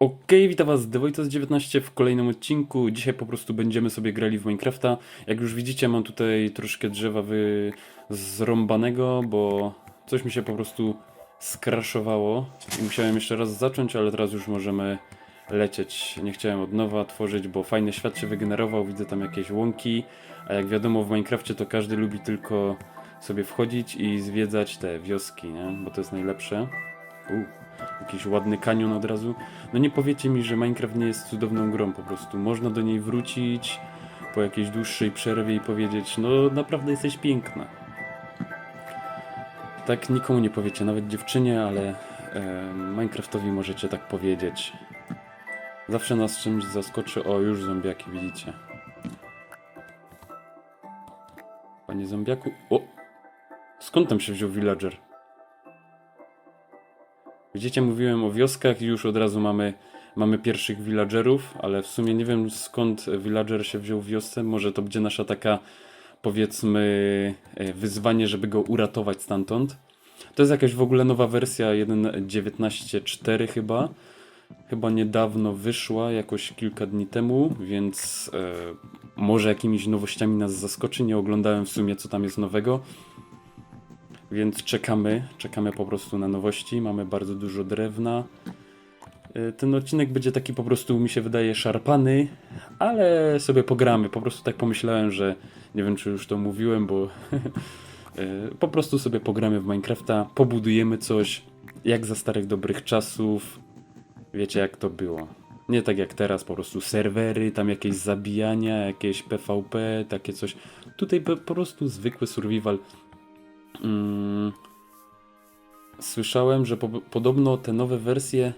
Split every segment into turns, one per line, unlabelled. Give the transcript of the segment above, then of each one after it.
Okej, witam was, Dewojtos19 w kolejnym odcinku. Dzisiaj po prostu będziemy sobie grali w Minecrafta. Jak już widzicie, mam tutaj troszkę drzewa wy... zrąbanego, bo coś mi się po prostu skraszowało i musiałem jeszcze raz zacząć, ale teraz już możemy lecieć. Nie chciałem od nowa tworzyć, bo fajny świat się wygenerował, widzę tam jakieś łąki, a jak wiadomo w Minecrafcie to każdy lubi tylko sobie wchodzić i zwiedzać te wioski, nie? Bo to jest najlepsze. Jakiś ładny kanion od razu. No nie powiecie mi, że Minecraft nie jest cudowną grą po prostu. Można do niej wrócić po jakiejś dłuższej przerwie i powiedzieć, no naprawdę jesteś piękna. Tak nikomu nie powiecie, nawet dziewczynie, ale e, Minecraftowi możecie tak powiedzieć. Zawsze nas czymś zaskoczy. O, już zombiaki, widzicie. Panie zombiaku. O! Skąd tam się wziął villager? Widzicie, mówiłem o wioskach i już od razu mamy, mamy pierwszych villagerów, ale w sumie nie wiem skąd villager się wziął w wiosce. Może to będzie nasza taka, powiedzmy, e, wyzwanie, żeby go uratować stamtąd. To jest jakaś w ogóle nowa wersja 1.19.4 chyba. Chyba niedawno wyszła, jakoś kilka dni temu, więc e, może jakimiś nowościami nas zaskoczy. Nie oglądałem w sumie, co tam jest nowego. Więc czekamy, czekamy po prostu na nowości. Mamy bardzo dużo drewna. Y, Ten odcinek będzie taki po prostu, mi się wydaje, szarpany, ale sobie pogramy. Po prostu tak pomyślałem, że nie wiem, czy już to mówiłem, bo y, po prostu sobie pogramy w Minecrafta, pobudujemy coś, jak za starych dobrych czasów. Wiecie, jak to było. Nie tak jak teraz, po prostu serwery, tam jakieś zabijania, jakieś PvP, takie coś. Tutaj po po prostu zwykły survival. Mm, Słyszałem, że po, podobno te nowe wersje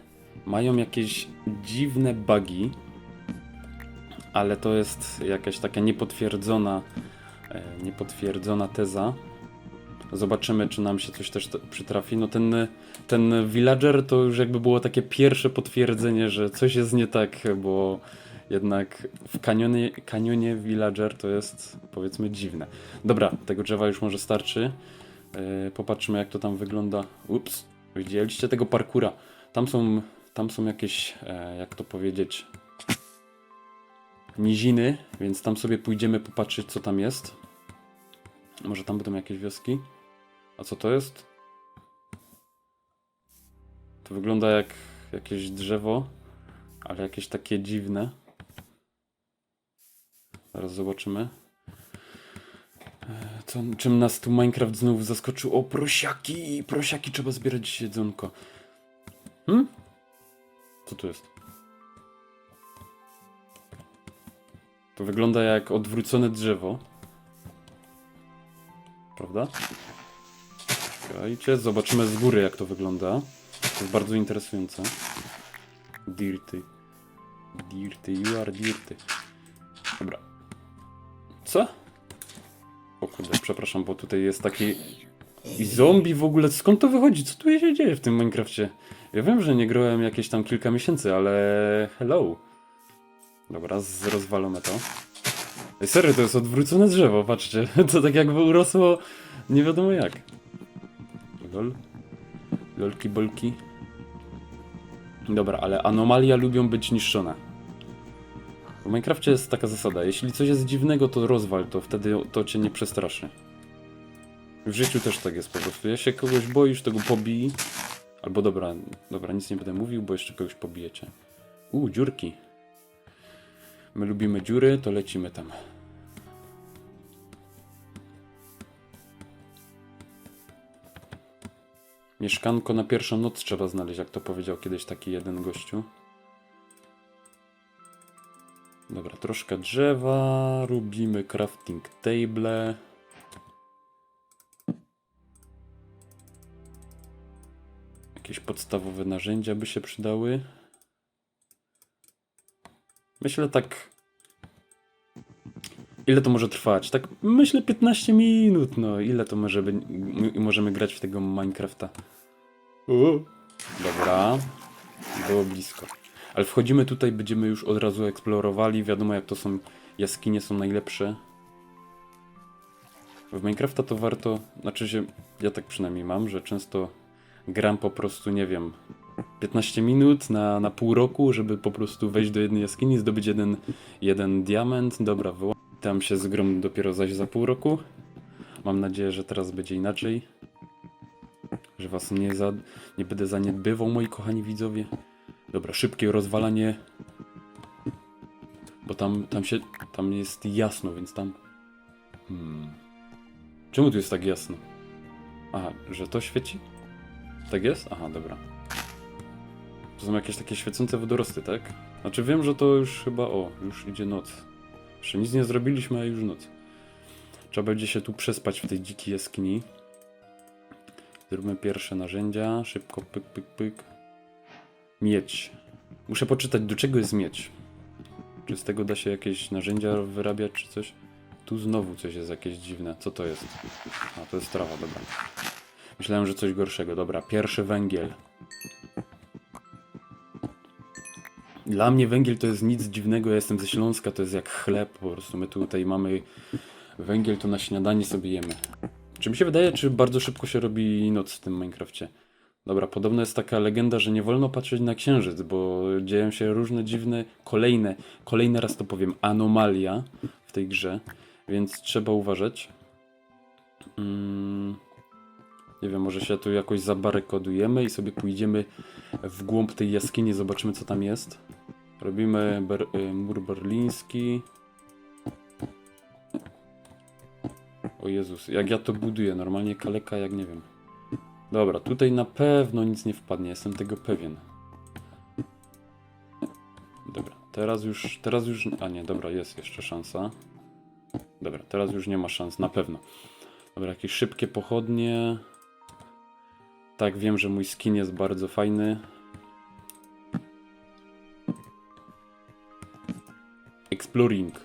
mają jakieś dziwne bugi, ale to jest jakaś taka niepotwierdzona, e, niepotwierdzona teza. Zobaczymy, czy nam się coś też przytrafi. No ten, ten villager to już jakby było takie pierwsze potwierdzenie, że coś jest nie tak, bo jednak w kanionie, kanionie villager to jest powiedzmy dziwne. Dobra, tego drzewa już może starczy. Yy, popatrzmy jak to tam wygląda. Ups, widzieliście tego parkura. Tam są, tam są jakieś, e, jak to powiedzieć, niziny, więc tam sobie pójdziemy popatrzeć co tam jest. Może tam będą jakieś wioski. A co to jest? To wygląda jak jakieś drzewo, ale jakieś takie dziwne. Zaraz zobaczymy. Co, czym nas tu Minecraft znów zaskoczył? O, prosiaki! Prosiaki, trzeba zbierać jedzonko. Hmm? Co tu jest? To wygląda jak odwrócone drzewo. Prawda? Czekajcie, zobaczymy z góry jak to wygląda. To jest bardzo interesujące. Dirty. Dirty, you are dirty. Dobra. Co? O kurde, przepraszam, bo tutaj jest taki... I zombie w ogóle, skąd to wychodzi? Co tu się dzieje w tym Minecrafcie? Ja wiem, że nie grałem jakieś tam kilka miesięcy, ale... Hello. Dobra, rozwalone to. Ej, serio, to jest odwrócone drzewo, patrzcie. To tak jakby urosło nie wiadomo jak. Lol. Lolki bolki. Dobra, ale anomalia lubią być niszczone. W Minecrafcie jest taka zasada, jeśli coś jest dziwnego, to rozwal to, wtedy to cię nie przestraszy. W życiu też tak jest po prostu. Jak się kogoś boisz, to go pobij. Albo dobra, dobra, nic nie będę mówił, bo jeszcze kogoś pobijecie. U, dziurki. My lubimy dziury, to lecimy tam. Mieszkanko na pierwszą noc trzeba znaleźć, jak to powiedział kiedyś taki jeden gościu. Dobra, troszkę drzewa, robimy crafting table. Jakieś podstawowe narzędzia by się przydały. Myślę tak. Ile to może trwać? Tak, myślę 15 minut. No, ile to może być? Możemy grać w tego Minecrafta. Dobra, było blisko. Ale wchodzimy tutaj, będziemy już od razu eksplorowali. Wiadomo, jak to są jaskinie, są najlepsze. W Minecrafta to warto, znaczy się, ja tak przynajmniej mam, że często gram po prostu, nie wiem, 15 minut na, na pół roku, żeby po prostu wejść do jednej jaskini, zdobyć jeden, jeden diament. Dobra, tam się zgrom dopiero zaś za pół roku. Mam nadzieję, że teraz będzie inaczej. Że was nie, za, nie będę zaniedbywał, moi kochani widzowie. Dobra, szybkie rozwalanie. Bo tam, tam się, tam jest jasno, więc tam... Hmm. Czemu tu jest tak jasno? Aha, że to świeci? Tak jest? Aha, dobra. To są jakieś takie świecące wodorosty, tak? Znaczy wiem, że to już chyba... O, już idzie noc. Jeszcze nic nie zrobiliśmy, a już noc. Trzeba będzie się tu przespać w tej dzikiej jaskini. Zróbmy pierwsze narzędzia. Szybko, pyk, pyk, pyk. Miedź. Muszę poczytać, do czego jest miedź. Czy z tego da się jakieś narzędzia wyrabiać, czy coś? Tu znowu coś jest jakieś dziwne. Co to jest? A, to jest trawa, dobra. Myślałem, że coś gorszego. Dobra, pierwszy węgiel. Dla mnie węgiel to jest nic dziwnego. Ja jestem ze Śląska, to jest jak chleb. Po prostu my tutaj mamy węgiel, to na śniadanie sobie jemy. Czy mi się wydaje, czy bardzo szybko się robi noc w tym Minecrafcie? Dobra, podobno jest taka legenda, że nie wolno patrzeć na księżyc, bo dzieją się różne dziwne, kolejne, kolejny raz to powiem, anomalia w tej grze, więc trzeba uważać. Mm, nie wiem, może się tu jakoś zabarykodujemy i sobie pójdziemy w głąb tej jaskini, zobaczymy co tam jest. Robimy ber, y, mur berliński. O Jezus, jak ja to buduję, normalnie kaleka jak nie wiem. Dobra, tutaj na pewno nic nie wpadnie, jestem tego pewien. Dobra, teraz już, teraz już, a nie, dobra, jest jeszcze szansa. Dobra, teraz już nie ma szans, na pewno. Dobra, jakieś szybkie pochodnie. Tak, wiem, że mój skin jest bardzo fajny. Exploring.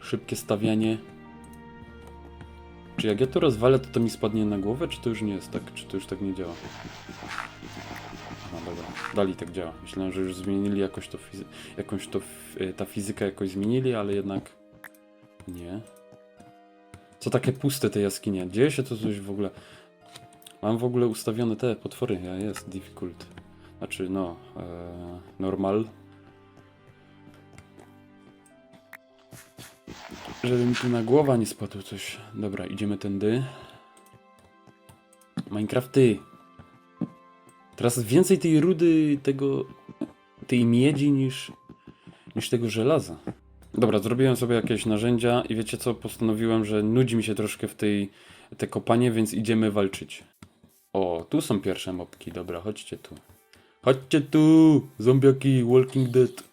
Szybkie stawianie. Czy jak ja to rozwalę, to to mi spadnie na głowę, czy to już nie jest tak? Czy to już tak nie działa? No dobra, dalej tak działa. Myślałem, że już zmienili jakoś to, jakąś to, y, ta fizyka jakoś zmienili, ale jednak nie. Co takie puste te jaskinie? Dzieje się to coś w ogóle. Mam w ogóle ustawione te potwory. Ja jest difficult. Znaczy, no, e, normal. Żeby mi tu na głowa nie spadło coś. Dobra, idziemy tędy. Minecrafty. Teraz więcej tej rudy, tego, tej miedzi niż, niż tego żelaza. Dobra, zrobiłem sobie jakieś narzędzia i wiecie co, postanowiłem, że nudzi mi się troszkę w tej te kopanie, więc idziemy walczyć. O, tu są pierwsze mopki, dobra, chodźcie tu. Chodźcie tu, zombiaki, Walking Dead.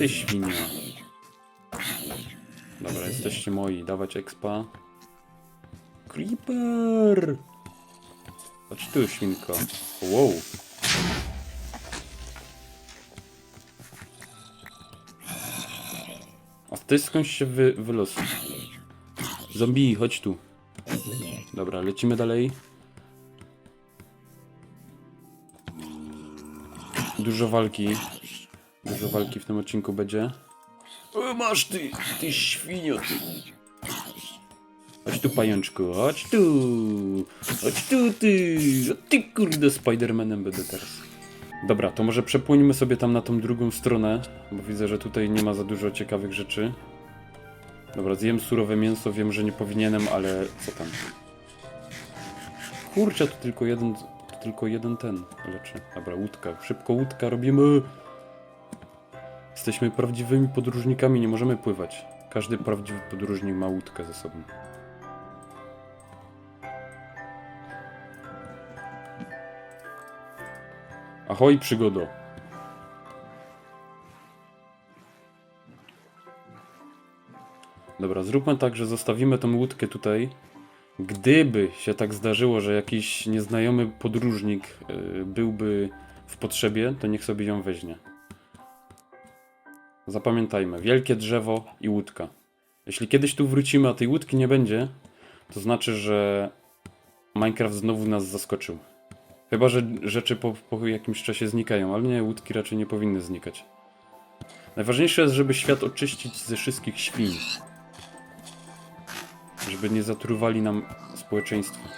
Ty świnia. Dobra, jesteście moi, dawać expa. Creeper! Chodź tu, świnko. Wow. A ty skądś się wy, wylosuj. Zombie, chodź tu. Dobra, lecimy dalej. Dużo walki. Dużo walki w tym odcinku będzie. O, masz ty, ty świnio, ty. Chodź tu, pajączku, chodź tu. Chodź tu, ty. O, ty kurde, Spidermanem będę teraz. Dobra, to może przepłyńmy sobie tam na tą drugą stronę, bo widzę, że tutaj nie ma za dużo ciekawych rzeczy. Dobra, zjem surowe mięso, wiem, że nie powinienem, ale co tam. Kurczę, to tylko jeden, to tylko jeden ten leczy. Dobra, łódka, szybko łódka robimy. Jesteśmy prawdziwymi podróżnikami, nie możemy pływać. Każdy prawdziwy podróżnik ma łódkę ze sobą. Ahoj, przygodo. Dobra, zróbmy tak, że zostawimy tą łódkę tutaj. Gdyby się tak zdarzyło, że jakiś nieznajomy podróżnik y, byłby w potrzebie, to niech sobie ją weźmie. Zapamiętajmy, wielkie drzewo i łódka. Jeśli kiedyś tu wrócimy, a tej łódki nie będzie, to znaczy, że Minecraft znowu nas zaskoczył. Chyba, że rzeczy po, po jakimś czasie znikają, ale nie, łódki raczej nie powinny znikać. Najważniejsze jest, żeby świat oczyścić ze wszystkich świń. żeby nie zatruwali nam społeczeństwa.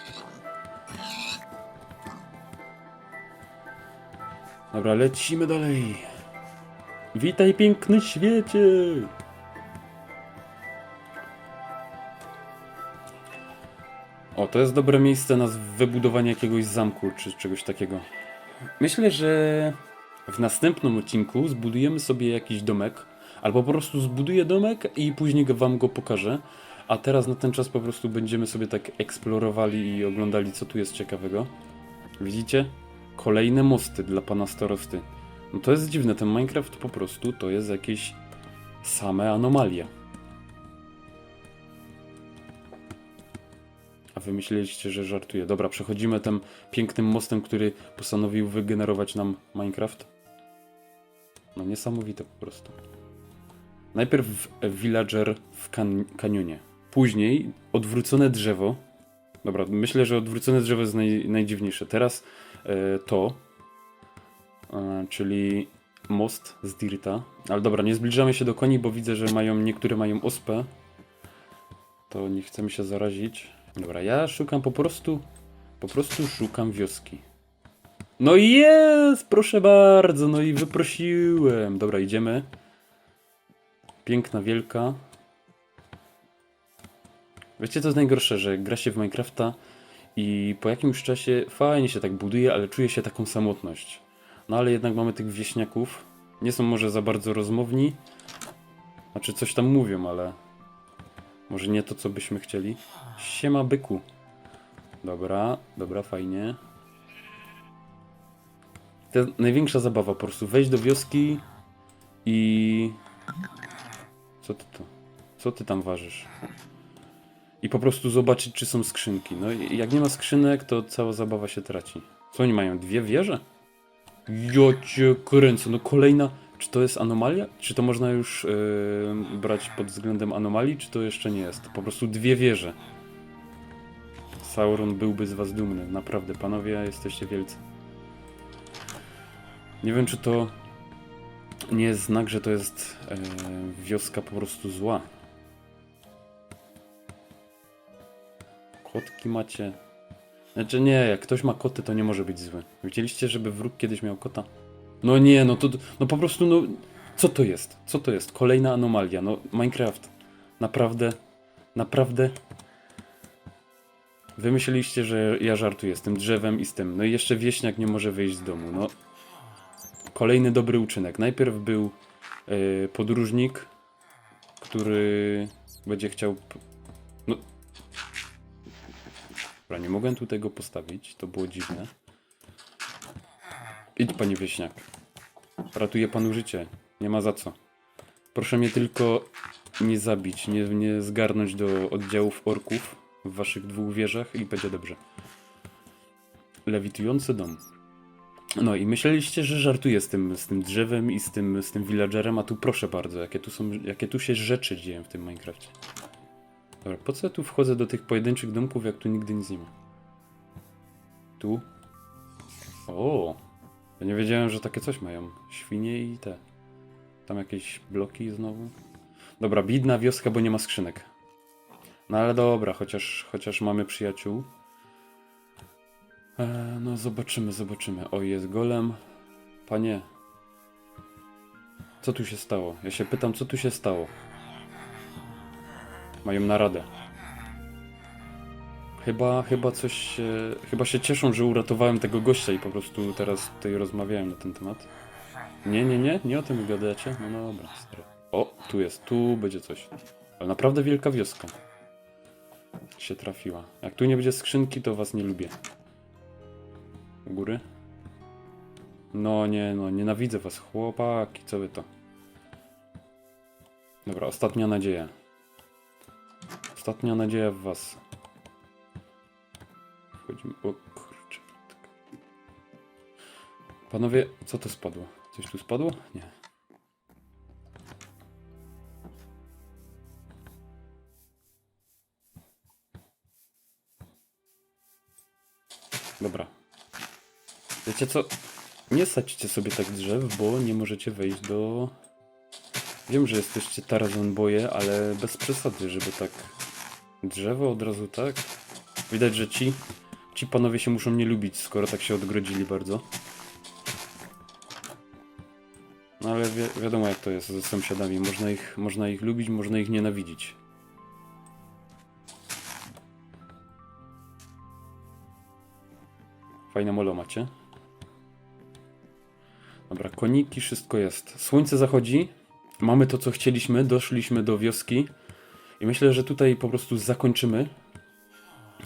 Dobra, lecimy dalej. Witaj piękny świecie! O, to jest dobre miejsce na wybudowanie jakiegoś zamku czy czegoś takiego. Myślę, że w następnym odcinku zbudujemy sobie jakiś domek, albo po prostu zbuduję domek i później wam go pokażę. A teraz na ten czas po prostu będziemy sobie tak eksplorowali i oglądali, co tu jest ciekawego. Widzicie? Kolejne mosty dla pana starosty. No to jest dziwne, ten Minecraft po prostu to jest jakieś same anomalie. A wy myśleliście, że żartuję. Dobra, przechodzimy tym pięknym mostem, który postanowił wygenerować nam Minecraft. No niesamowite po prostu. Najpierw villager w kan kanionie. Później odwrócone drzewo. Dobra, myślę, że odwrócone drzewo jest naj najdziwniejsze. Teraz e, to, czyli most z Dirta. Ale dobra, nie zbliżamy się do koni, bo widzę, że mają niektóre mają ospę. To nie chcemy się zarazić. Dobra, ja szukam po prostu, po prostu szukam wioski. No i jest, proszę bardzo, no i wyprosiłem. Dobra, idziemy. Piękna, wielka. Wiecie, co jest najgorsze, że gra się w Minecrafta i po jakimś czasie fajnie się tak buduje, ale czuje się taką samotność. No ale jednak mamy tych wieśniaków. Nie są może za bardzo rozmowni. Znaczy coś tam mówią, ale może nie to, co byśmy chcieli. Siema byku. Dobra, dobra, fajnie. To największa zabawa, po prostu wejść do wioski i... Co ty to? Co ty tam ważysz? I po prostu zobaczyć, czy są skrzynki. No i jak nie ma skrzynek, to cała zabawa się traci. Co oni mają? Dwie wieże? Ja cię kręcę, no kolejna... Czy to jest anomalia? Czy to można już yy, brać pod względem anomalii, czy to jeszcze nie jest? Po prostu dwie wieże. Sauron byłby z was dumny. Naprawdę, panowie, jesteście wielcy. Nie wiem, czy to nie jest znak, że to jest e, wioska po prostu zła. Kotki macie. Znaczy nie, jak ktoś ma koty, to nie może być zły. Widzieliście, żeby wróg kiedyś miał kota? No nie, no to, no po prostu, no, co to jest? Co to jest? Kolejna anomalia, no, Minecraft. Naprawdę, naprawdę. Wy myśleliście, że ja żartuję z tym drzewem i z tym. No i jeszcze wieśniak nie może wyjść z domu, no. Kolejny dobry uczynek. Najpierw był e, podróżnik, który będzie chciał... Dobra, nie mogłem tu tego postawić, to było dziwne. Idź, panie wieśniak. Ratuję panu życie. Nie ma za co. Proszę mnie tylko nie zabić, nie, nie zgarnąć do oddziałów orków w waszych dwóch wieżach i będzie dobrze. Lewitujący dom. No i myśleliście, że żartuję z tym, z tym drzewem i z tym, z tym villagerem, a tu proszę bardzo, jakie tu są, jakie tu się rzeczy dzieją w tym Minecrafcie. Dobra, po co ja tu wchodzę do tych pojedynczych domków, jak tu nigdy nic nie ma? Tu? O, ja nie wiedziałem, że takie coś mają. Świnie i te. Tam jakieś bloki znowu. Dobra, bidna wioska, bo nie ma skrzynek. No ale dobra, chociaż, chociaż mamy przyjaciół. E, no zobaczymy, zobaczymy. O, jest golem. Panie. Co tu się stało? Ja się pytam, co tu się stało? Mają naradę. Chyba, chyba coś się, Chyba się cieszą, że uratowałem tego gościa i po prostu teraz tutaj rozmawiałem na ten temat. Nie, nie, nie, nie o tym gadacie? No, no dobra, stary. O, tu jest, tu będzie coś. Ale naprawdę wielka wioska. Się trafiła. Jak tu nie będzie skrzynki, to was nie lubię. U góry? No nie, no nienawidzę was, chłopaki, co wy to? Dobra, ostatnia nadzieja. Ostatnia nadzieja w was. Wchodzimy. O kurczę. Panowie, co to spadło? Coś tu spadło? Nie. Dobra. Wiecie co? Nie sadźcie sobie tak drzew, bo nie możecie wejść do... Wiem, że jesteście Tarzan boje, ale bez przesady, żeby tak Drzewo od razu tak? Widać, że ci, ci panowie się muszą nie lubić, skoro tak się odgrodzili bardzo. No ale wi wiadomo jak to jest ze sąsiadami. Można ich, można ich lubić, można ich nienawidzić. Fajne molo macie. Dobra, koniki, wszystko jest. Słońce zachodzi. Mamy to, co chcieliśmy. Doszliśmy do wioski. I myślę, że tutaj po prostu zakończymy.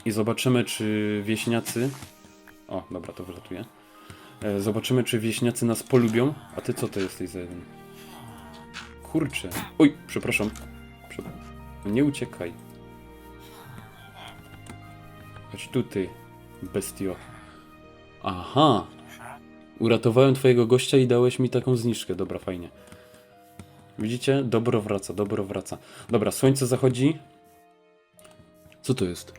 I zobaczymy, czy wieśniacy. O, dobra, to wylatuję. E, Zobaczymy, czy wieśniacy nas polubią. A ty co to jesteś za jeden? Kurczę. Oj, przepraszam. Prze... Nie uciekaj. Chodź tu, ty, bestio. Aha. Uratowałem twojego gościa i dałeś mi taką zniżkę. Dobra, fajnie. Widzicie? Dobro wraca, dobro wraca. Dobra, słońce zachodzi. Co to jest?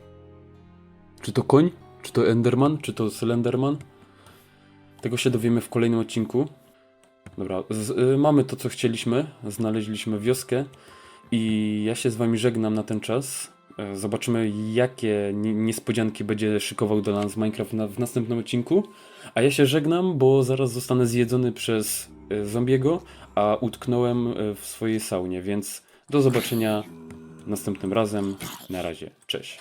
Czy to koń? Czy to Enderman? Czy to Slenderman? Tego się dowiemy w kolejnym odcinku. Dobra, z, y, mamy to, co chcieliśmy. Znaleźliśmy wioskę. I ja się z wami żegnam na ten czas. E, Zobaczymy, jakie nie- niespodzianki będzie szykował do nas Minecraft na, w następnym odcinku. A ja się żegnam, bo zaraz zostanę zjedzony przez zombiego, a utknąłem e, w swojej saunie, więc do zobaczenia następnym razem. Na razie, cześć.